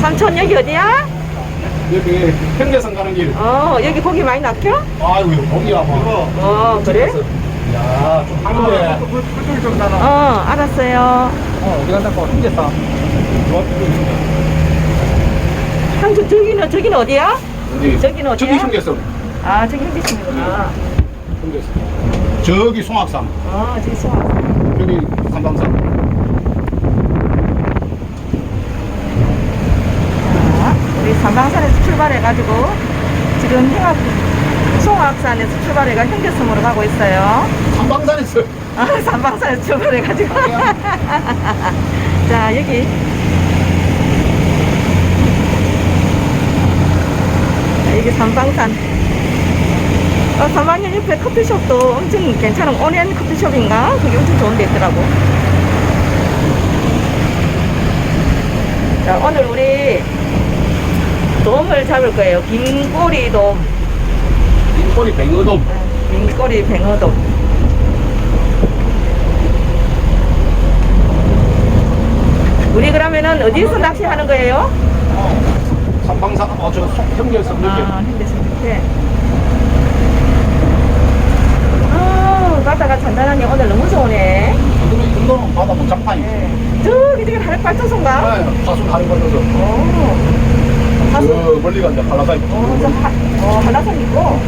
삼촌 여기 어디야? 여기 현대선 가는 길. 어 여기 고기 많이 낚여? 아이고, 여기야, 뭐. 어 그래? 야, 좀 하는데. 그쪽이 좀 나나. 어 알았어요 어, 어디 간다고 현대선. 삼촌 저기는 저기는 어디야? 어디? 저기는 어디야? 저기 현대선. 아 저기 현대심이구나 현대선. 저기 송악산. 어 저기 여기 삼방산. 자, 우리 삼방산에서 출발해가지고 지금 행학 송악산에서 출발해가 현대섬으로 가고 있어요 삼방산에서. 아, 삼방산에서 출발해가지고 자 여기 자, 여기 삼방산 어, 삼방산 옆에 커피숍도 엄청 괜찮은 오렌 커피숍인가? 그게 엄청 좋은 데 있더라고 자 오늘 우리 돔을 잡을 거예요 긴꼬리 돔 인꼬리 뱅어돔. 긴꼬리 뱅어돔 우리 그러면은 어디서 낚시하는 거예요? 어, 삼방산, 어, 저 송- 현대선 여기. 아, 현대선 밑에. 아, 바다가 잔잔하니 오늘 너무 좋으네. 이거는, 이거는 바다 못 잡파니. 네. 저기 저기 할 발전소인가? 네, 가수 다리 걸려서. 오. 하수, 저 멀리 간다, 갈라사 있고. 어, 저 하, 어, 한라산 있고.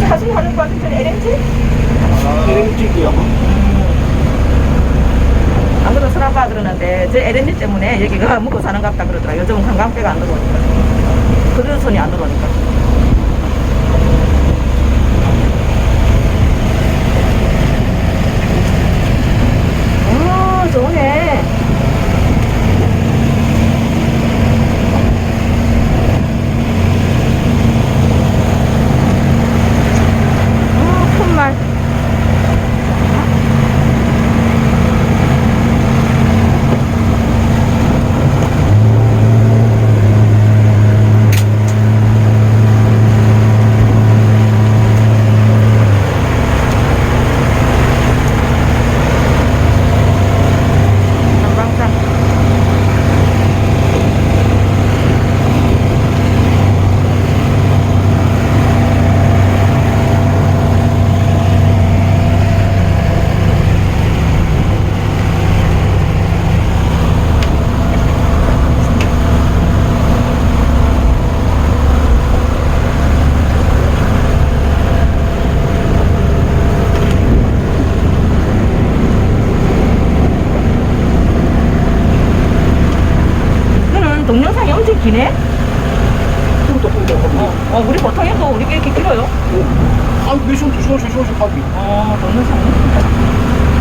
저 하수 하는 거 같은 저 LNG? 찍기야. 안 그래도 서라봐 그러는데 저 LNG 때문에 여기가 먹고 사는 것 같다 그러더라. 요즘은 관광배가 안 들어오니까. 그래도 손이 안 들어오니까. 아, 좋네. 아, 큰 말. 삼방산. 이거는 동영상이 엄청 기네? 그것도 근데, 어, 어, 우리 게 이렇게 길어요? 한 4시간, 2시간, 3시간씩 하기. 어, 동영상이.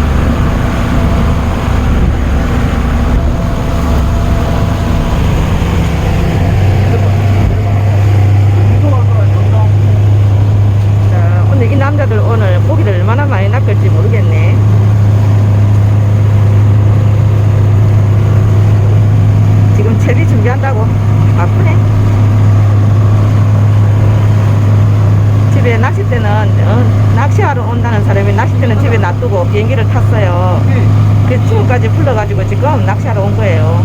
자, 오늘 이 남자들 오늘 고기를 얼마나 많이 낚을지 모르겠네. 지금 채비 준비한다고 바쁘네. 집에 낚싯대는 어, 낚시하러 온다는 낚싯대는 집에 놔두고 비행기를 탔어요. 그 친구까지 불러가지고 지금 낚시하러 온 거예요.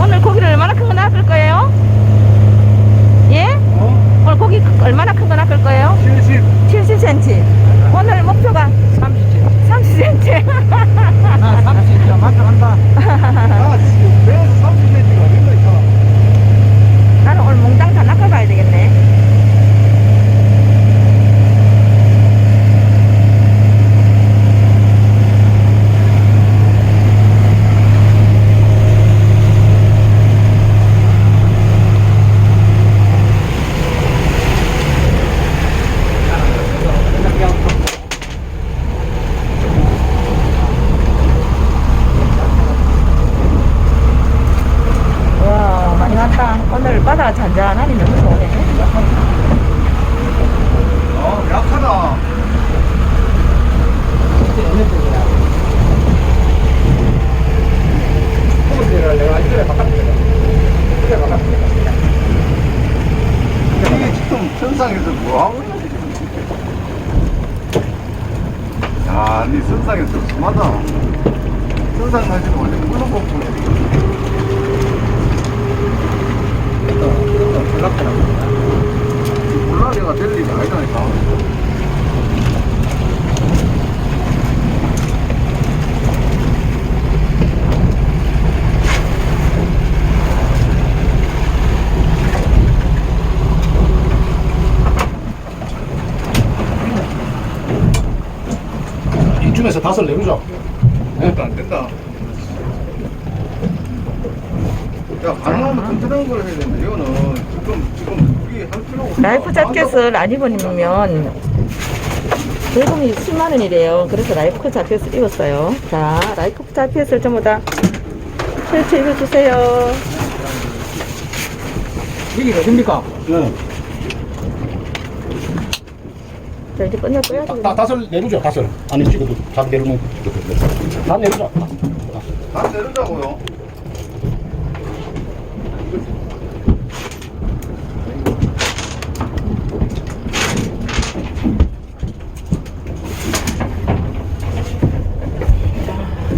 오늘 고기를 얼마나 큰 거 시원하다. 오늘 바다 잔잔하니 너무 좋네. 어, 약하다. 내가 이쪽에 바깥에 이쪽에 바깥에 이게 지금 선상에서 뭐하고 있는 거지? 야, 니 선상에서 심하다. 선상 사실 원래 물로 먹고 물라게가 될 일이 아니다니까. 이쯤에서 다섯 내보자. 그것도 안 된다. 야, 가능하면 튼튼한 걸 해야 된다. 이거는 지금, 지금 우리 할 필요가 없어. 라이프 자켓을 안 입으면 벌금이 10만 원이래요. 그래서 라이프 자켓을 입었어요. 자, 라이프 자켓을 전부 다 펼쳐 입어주세요. 이게 어딥니까? 네. 자, 이제 끝났고요. 다, 다, 다섯 내보자, 다섯. 아니, 찍어도 다 내려놓고. 다 내보자. 다 내리자고요.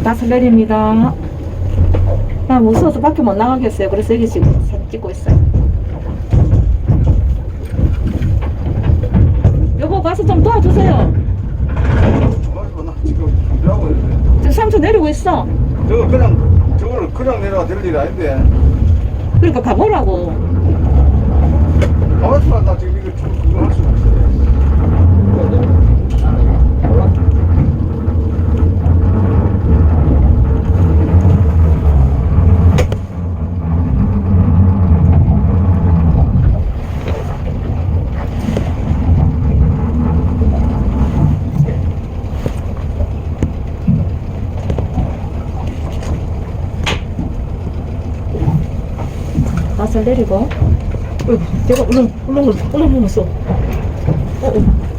다섯 내립니다. 나 무서워서 밖에 못 나가겠어요. 그래서 여기 지금 사진 찍고 있어요. 있어. 저거 그냥, 저거를 그냥 내려가 될 일이 아닌데. 그러니까 가보라고. 가만있어, 나 지금 이거 좀 그거 할수가 없어. 맛을 내리고. 어이구, 제가 울렁, 울렁, 울렁 울렁했어. 어, 어.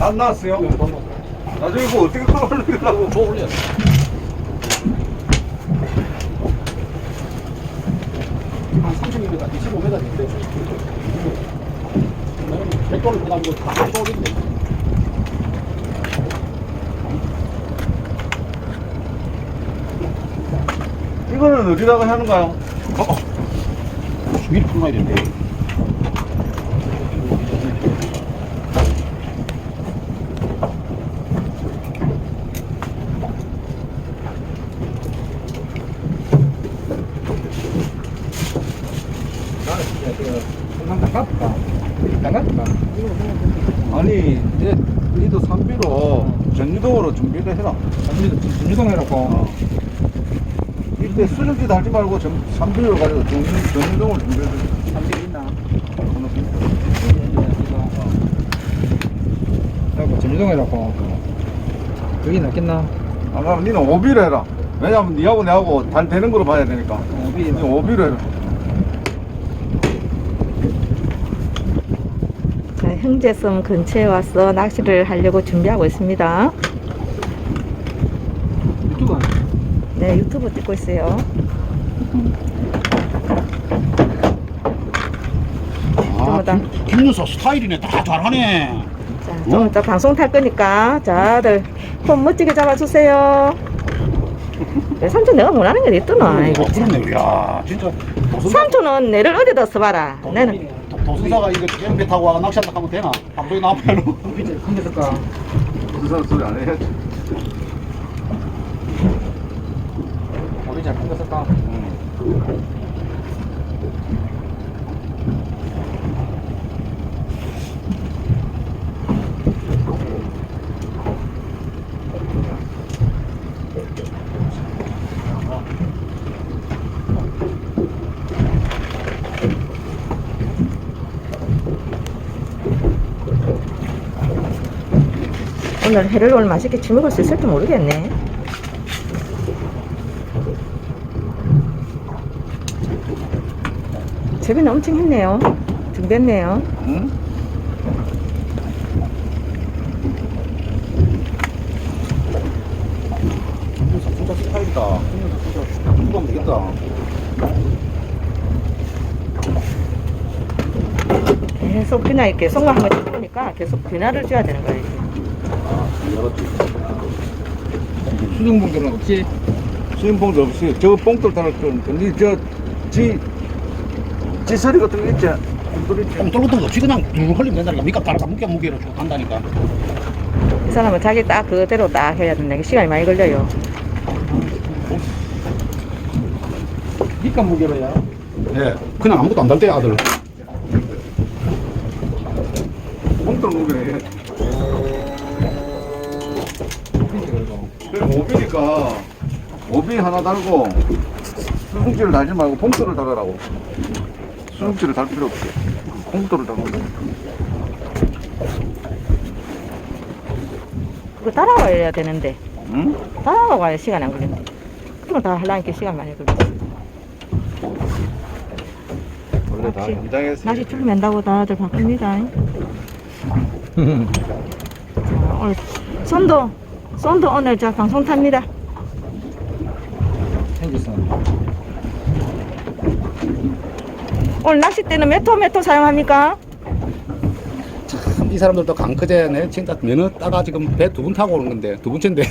안 나왔어요? 나중에 이거 어떻게 끌어올리려고. 저 올려. 한 30m, 25m 된대. 100도를 그다음 이거 다 떠올린대. 이거는 어디다가 하는가요? 어, 어. 위로 풀어야 된대. 아니, 이제 니도 산비로 전유동으로 준비를 해라. 전유동 해놓고 어. 이때 쓰레기 달지 말고 전, 산비로 가지고 전, 전유동을 준비를 해. 삼식 있나? 어느 그래갖고 전유동 해놓고 여기 낫겠나? 아, 그럼 니는 오비로 해라. 왜냐면 니하고 내하고 달 되는 거로 봐야 되니까. 오비 니 오비로 해라. 자, 형제섬 근처에 와서 낚시를 하려고 준비하고 있습니다. 유튜브 아니야? 네, 유튜브 찍고 있어요. 아, 다. 김- 김윤서 스타일이네. 다 잘하네. 자, 좀 이따 방송 탈 거니까, 자들, 폼 멋지게 잡아주세요. 네, 삼촌 내가 원하는 게 있더나. 이거 어, 참. 그렇네. 야, 진짜. 도순사, 삼촌은 내를 어디다 써봐라. 나는. 도- 도순사가 이거 배 타고 와 낚시한다 하면 되나? 방송에 나오면. 그 사람 소리 안 해 진짜 큰거 썼다. 오늘 회를 오늘 맛있게 주먹을 수 있을지 모르겠네. 재배는 엄청 했네요. 준비했네요. 응? 진짜 스타일이다. 진짜 누가 되겠다. 계속 그냥 이렇게 송가 한번 찍으니까 계속 변화를 줘야 되는 거예요. 이제. 수중봉들은 없지? 수인봉도 없이 저 뽕돌 좀 근데 저 지 지서리 같은 거 있지? 좀 떨어뜨는 거 없이 그냥 dur 흘리면 된다니까. 밑값 따라가 무게 무게로 쭉 간다니까. 이 사람은 자기 딱 그대로 딱 해야 된다. 이게 시간이 많이 걸려요. 니까 무게로 야. 예. 그냥 아무것도 안 달대 아들. 뽕돌 무게 그럼 오비니까 오비 하나 달고 수중지를 달지 말고 뽕돌을 달으라고 수중지를 달 필요 없어 뽕돌을 달고 그거 따라와야 되는데. 응? 따라와야 시간이 안. 그런 거다 하려니까 시간 많이 걸렸어. 원래 다 혹시 현장에서 날씨 추우면다고 다들 바쁩니다. 자, 오늘 손도 손도 오늘 저 방송 탑니다. 생겼어. 오늘 낚싯대는 몇호몇호 사용합니까? 참, 이 사람들도 강크제 내 진짜 면허 따가 지금 배 두 분 타고 오는 건데 두 번째인데.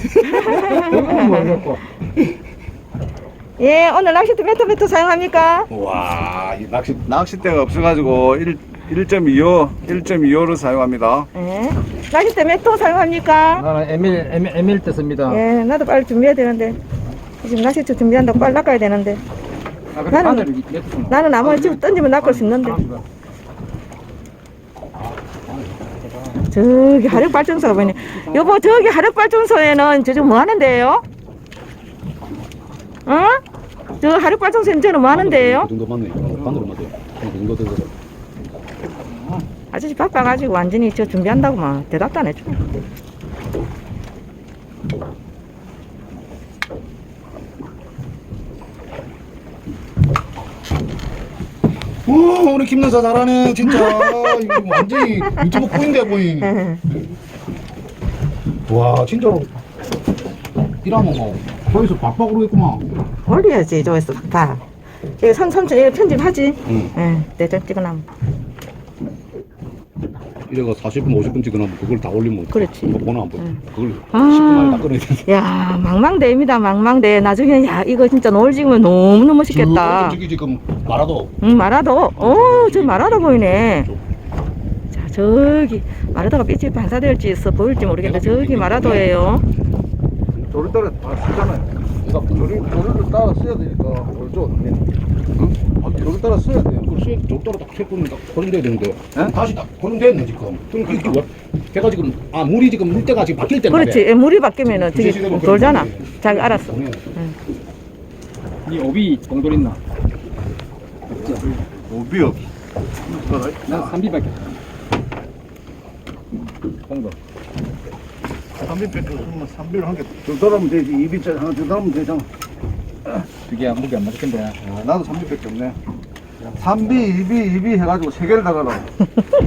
예, 오늘 낚싯대 몇호몇호 사용합니까? 와, 이 낚시 낚싯대가 없어가지고 1, 1.25 1.25를 사용합니다 예. 낚싯대 몇호 사용합니까? 나는 에밀, 에밀, 에밀 뜯습니다. 예, 나도 빨리 준비해야 되는데. 지금 낚싯대 준비한다고 빨리 낚아야 되는데. 나는-? 나는 나무를 집어 던지면 낚을 수 있는데. 저기 화력발전소가 보이네. 여보, 저기 화력발전소에는 저 지금 뭐 하는데요? 어? 저 저는 뭐 하는데요? 그 정도 맞네. 반으로 맞아요. 그 정도 되고. 아저씨 바빠가지고 완전히 저 준비한다고 막 대답도 안 해줘. 오, 오늘 김연사 잘하네, 진짜. 이거 완전히 유튜브 코인데 보이. 와, 진짜로. 이러면 뭐, 거기서 박박 오르겠구만. 올려야지, 저기서 봐. 이거 선, 선수, 이거 편집하지? 응. 예, 내전 찍어놔. 이래가 40분, 50분 찍어놓으면 그걸 다 올리면. 그렇지. 뭐 보나 안 보. 응. 그걸 아. 10분 안에 다 끊어야 돼. 야, 망망대입니다, 망망대. 나중에, 야, 이거 진짜 노을 지으면 너무 너무 멋있겠다. 저기 지금 말아도 응, 마라도. 오, 저 마라도 보이네. 자, 저기, 마라도가 빛이 반사될지 보일지 모르겠는데, 저기 마라도예요. 조를 따라 다 쓰잖아요 이거 조를, 조를 따라 써야 되니까 그렇죠 응? 아, 조를 따라 써야 돼요 그 수액 적도로 딱 세분이 딱 고정돼야 되는데 예? 다시 딱 고정됐네 지금. 그러니까 이게 왜? 걔가 지금 아 물이 지금 물때가 지금 바뀔 때인데. 그렇지. 예, 물이 바뀌면은 저기 돌잖아. 자기 알았어. 네. 니 오비 봉돌 있나? 오비 없어 난 삼비밖에. 봉돌. 3비밖에 없으면 3비를 한개더 달으면 되지 2비짜리 하나 더 달으면 되잖아 그게 무게 안 맞겠는데. 아, 나도 3비밖에 없네 3비, 2비, 2비 해가지고 3개를 달아라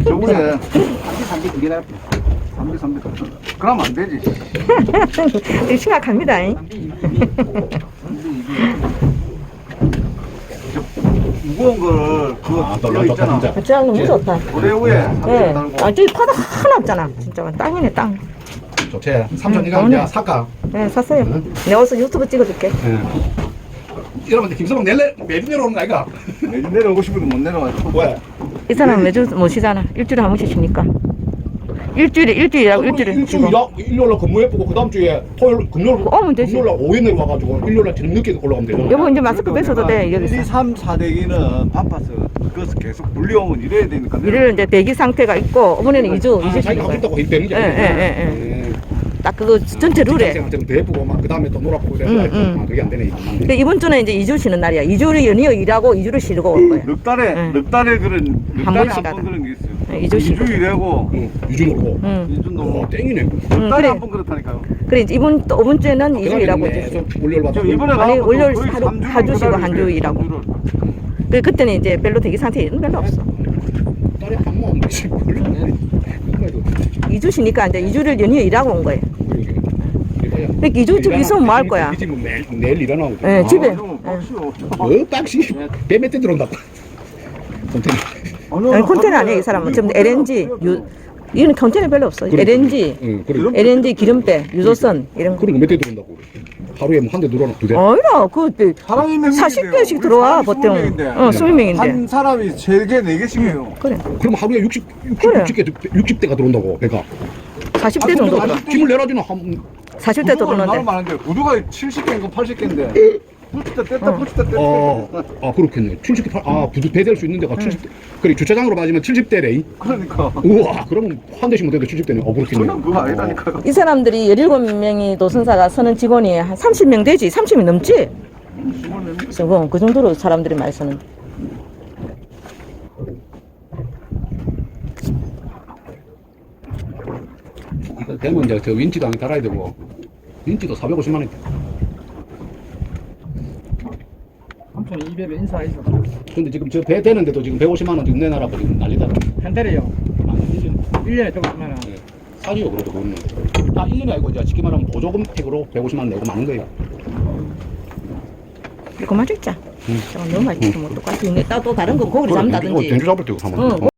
저번에 삼비 삼비 두개 달. 3비, 3비 그러면 안 되지 이거 심각합니다. 무거운 거를 그거 아, 여 좋다 있잖아 진짜. 너무 좋다. 고래 위에 예. 3비를 달고 아, 저기 파도 하나 없잖아. 진짜 땅이네, 땅. 좋지. 삼촌 이거 오늘. 이제 사까. 네, 샀어요. 내가 어서 유튜브 찍어줄게. 예. 이러면 김서방 내래 매주 내려오는 거 아이가? 내일 내려오고 싶어도 못 내려와 왜? 이 사람 매주 못 쉬잖아. 일주일에 한 번씩 쉬니까. 일주일에, 일주일이라고, 일주일에. 일주일 쉬고. 일요일 날 근무해 보고 그 다음 주에 토요일 금요일 오면 되지. 금요일 날 오후에 내려와가지고 일요일 날 저녁 늦게 올라가면 되잖아. 여보, 이제 마스크 뺏어도 돼, 1, 2, 여기서. 3, 4대기는 바빠서 그것을 계속 불려오면 이래야 되니까 일을 이제 대기 상태가 있고, 어머니는 2주, 아, 2주 자기가 쉬는 하고 거야. 있다고 되는 게 예, 아니고. 예, 딱 그거 전체 룰에. 해보고 막 그 다음에 또 놀아보고 그래서 응, 응. 아, 그게 안 되네 이거. 근데 이번 주는 이제 2주 쉬는 날이야. 2주를 연이어 일하고 2주를 쉬고 올 거야. 넉 달에 응. 넉 달에 그런 넉 한 달에 번씩 한 번 하다. 그런 게 이주식. 이주 일하고 응. 유주 모르고. 응. 이주 너무 어, 땡이네. 응, 딸이 그래. 한 번 그렇다니까요. 그래 이번 또 이번 주에는 이주 일하고 이제. 계속 월요일 받아. 저 이번에 아니, 가갖고 월요일 거의 하루- 삼 주를 하루 쉬고 그다음에 한 주일하고. 삼 주를. 그 그때는 이제 별로 대기 상태는 별로 없어. 딸이 되지. 몰랐네. 그래도 이주 쉬니까 이제 이주를 연이어 일하고 온 거예요. 그러게. 그러니까 이주 집 있으면 뭐 할 거야? 이 집은 매일 내일 일어나고. 네, 집에. 아. 어, 빡시. 뱀에 때 들어온다고. 컨테이너. 아니 컨테이너 아니에요 이 사람은 전부 LNG 유 이거는 컨테이너 별로 없어. 그래. LNG, 응, 그래. LNG 기름배, 유조선 이런 거. 그런 거몇대 들어온다고. 하루에 뭐 한 대 들어오나 두 대. 어이라 그 사람이 몇 40개씩 들어와 보통. 어, 20명인데. 한 사람이 3개, 4개씩이에요. 그래. 그럼 하루에 60, 60, 그래. 60개, 60대가 들어온다고, 배가. 40대 정도 들어. 힘을 내라주는 한, 40대 나는 들어오는데. 많은데 구두가 70개인가 80개인데 붙다 뗐다 어. 붙다 뗐다 어, 아, 그렇겠네. 70대, 아, 부두 배될 수 있는 데가 70대. 그래, 주차장으로 맞으면 70대래. 그러니까 우와, 그러면 한 대씩 못 해도 70대네. 어, 그렇겠네. 저는 그거 아니다니까요. 이 사람들이 17명이 노선사가 서는 직원이 한 30명 되지? 30명 넘지? 그래서 그- 그 정도로 사람들이 많이 서는데. 되면 이제 저 윈치도 안 달아야 되고. 윈치도 450만 원. 삼촌 이별에 인사해서 근데 지금 저 배 되는데도 지금 150만 원 지금 내놔라고 지금 난리다. 한 달에요. 안 되죠. 1년에 조금 하면 네. 사지요, 그래도 그거는. 아, 1년이 아니고, 이제 쉽게 말하면 보조금 팩으로 150만 원 내고 마는 거예요. 그만 찍자. 저건 너무 많이 찍으면 어떡하지? 따또 다른 거 고기를 어, 잡는다든지. 된주 잡을 때고 사면. 응,